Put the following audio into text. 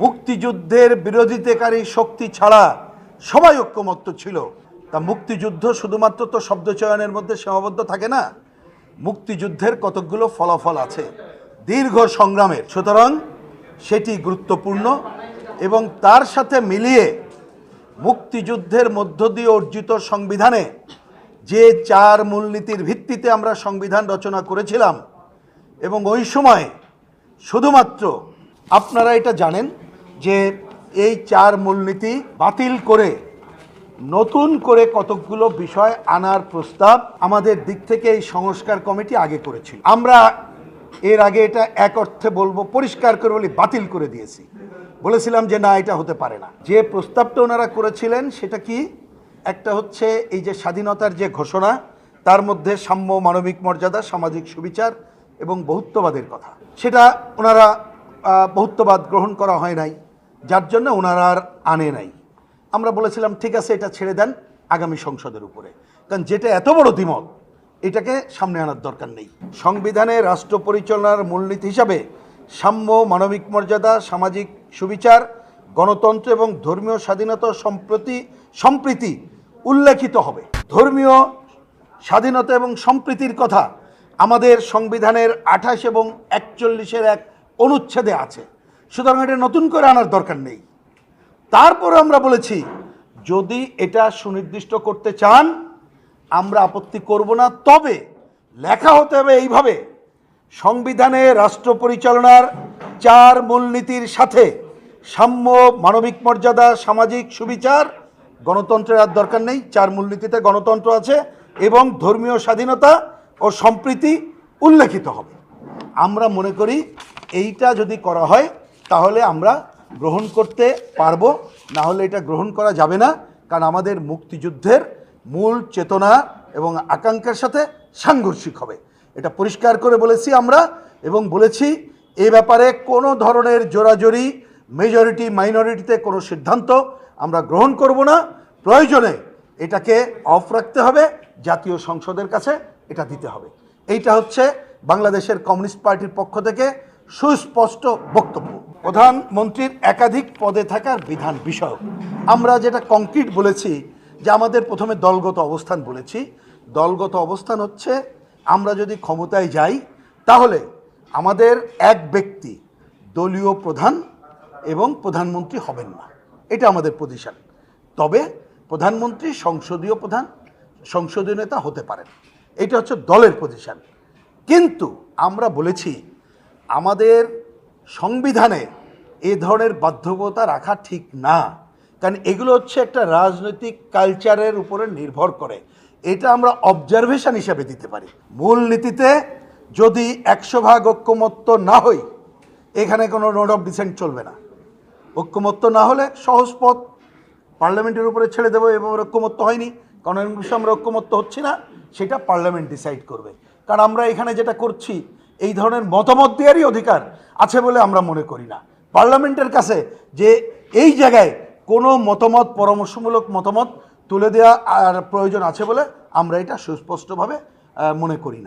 মুক্তিযুদ্ধের বিরোধিতাকারী শক্তি ছাড়া সবাই ঐক্যমত্য ছিল। তা মুক্তিযুদ্ধ শুধুমাত্র তো শব্দচয়নের মধ্যে সীমাবদ্ধ থাকে না, মুক্তিযুদ্ধের কতকগুলো ফলাফল আছে। দীর্ঘ সংগ্রামের। সুতরাং সেটি গুরুত্বপূর্ণ এবং তার সাথে মিলিয়ে মুক্তিযুদ্ধের মধ্য দিয়ে অর্জিত সংবিধানে যে চার মূলনীতির ভিত্তিতে আমরা সংবিধান রচনা করেছিলাম এবং ওই সময় শুধুমাত্র আপনারা এটা জানেন যে এই চার মূলনীতি বাতিল করে নতুন করে কতকগুলো বিষয় আনার প্রস্তাব আমাদের দিক থেকে এই সংস্কার কমিটি আগে করেছিল। আমরা এর আগে এটা এক অর্থে বলব, পরিষ্কার করে বলি, বাতিল করে দিয়েছি। বলেছিলাম যে না, এটা হতে পারে না। যে প্রস্তাবটা ওনারা করেছিলেন, সেটা কি? একটা হচ্ছে এই যে স্বাধীনতার যে ঘোষণা, তার মধ্যে সাম্য, মানবিক মর্যাদা, সামাজিক সুবিচার এবং বহুত্ববাদের কথা। সেটা ওনারা বহুত্ববাদ গ্রহণ করা হয় নাই। যার জন্য ওনারা আর আনে নাই। আমরা বলেছিলাম, ঠিক আছে, এটা ছেড়ে দেন আগামী সংসদের উপরে। কারণ যেটা এত বড় দ্বিমত, এটাকে সামনে আনার দরকার নেই। সংবিধানে রাষ্ট্র পরিচালনার মূলনীতি হিসাবে সাম্য, মানবিক মর্যাদা, সামাজিক সুবিচার, গণতন্ত্র এবং ধর্মীয় স্বাধীনতা সম্প্রতি, সম্প্রীতি উল্লেখিত হবে। ধর্মীয় স্বাধীনতা এবং সম্প্রীতির কথা আমাদের সংবিধানের আঠাশ এবং একচল্লিশের এক অনুচ্ছেদে আছে। সুতরাং এটা নতুন করে আনার দরকার নেই। তারপরে আমরা বলেছি, যদি এটা সুনির্দিষ্ট করতে চান, আমরা আপত্তি করব না, তবে লেখা হতে হবে এইভাবে, সংবিধানে রাষ্ট্র পরিচালনার চার মূলনীতির সাথে সাম্য, মানবিক মর্যাদা, সামাজিক সুবিচার, গণতন্ত্রের আর দরকার নেই। চার মূলনীতিতে গণতন্ত্র আছে এবং ধর্মীয় স্বাধীনতা ও সম্প্রীতি উল্লেখিত হবে। আমরা মনে করি এইটা যদি করা হয় তাহলে আমরা গ্রহণ করতে পারব। না হলে এটা গ্রহণ করা যাবে না, কারণ আমাদের মুক্তিযুদ্ধের মূল চেতনা এবং আকাঙ্ক্ষার সাথে সাংঘর্ষিক হবে। এটা পরিষ্কার করে বলেছি আমরা, এবং বলেছি এ ব্যাপারে কোনো ধরনের জোরাজোরি মেজরিটি মাইনরিটিতে কোনো সিদ্ধান্ত আমরা গ্রহণ করব না। প্রয়োজনে এটাকে অফ রাখতে হবে, জাতীয় সংসদের কাছে এটা দিতে হবে। এইটা হচ্ছে বাংলাদেশের কমিউনিস্ট পার্টির পক্ষ থেকে সুস্পষ্ট বক্তব্য। প্রধানমন্ত্রীর একাধিক পদে থাকার বিধান বিষয়ক। আমরা যেটা কংক্রিট বলেছি, যে আমাদের প্রথমে দলগত অবস্থান বলেছি। দলগত অবস্থান হচ্ছে, আমরা যদি ক্ষমতায় যাই, তাহলে আমাদের এক ব্যক্তি দলীয় প্রধান এবং প্রধানমন্ত্রী হবেন না। এটা আমাদের পজিশন তবে প্রধানমন্ত্রী সংসদীয় প্রধান, সংসদীয় নেতা হতে পারেন। এটা হচ্ছে দলের পজিশন কিন্তু আমরা বলেছি, আমাদের সংবিধানে এ ধরনের বাধ্যকতা রাখা ঠিক না। কারণ এগুলো হচ্ছে একটা রাজনৈতিক কালচারের উপরে নির্ভর করে। এটা আমরা অবজারভেশন হিসাবে দিতে পারি। মূল নীতিতে যদি একশো ভাগ ঐক্যমত্য না হই এখানে কোনো নোট অফ ডিসেন্ট চলবে না। ঐক্যমত্য না হলে সহজ পথ। পার্লামেন্টের উপরে ছেড়ে দেবো, এভাবে ঐক্যমত্য হয়নি। কারণ আমরা ঐক্যমত্য হচ্ছি না, সেটা পার্লামেন্ট ডিসাইড করবে। কারণ আমরা এখানে যেটা করছি এই ধরনের মতামত দেওয়ারই অধিকার আছে বলে আমরা মনে করি না। পার্লামেন্টের কাছে যে এই জায়গায় কোনো মতামত, পরামর্শমূলক মতামত তুলে দেওয়া আর প্রয়োজন আছে বলে আমরা এটা সুস্পষ্টভাবে মনে করি না।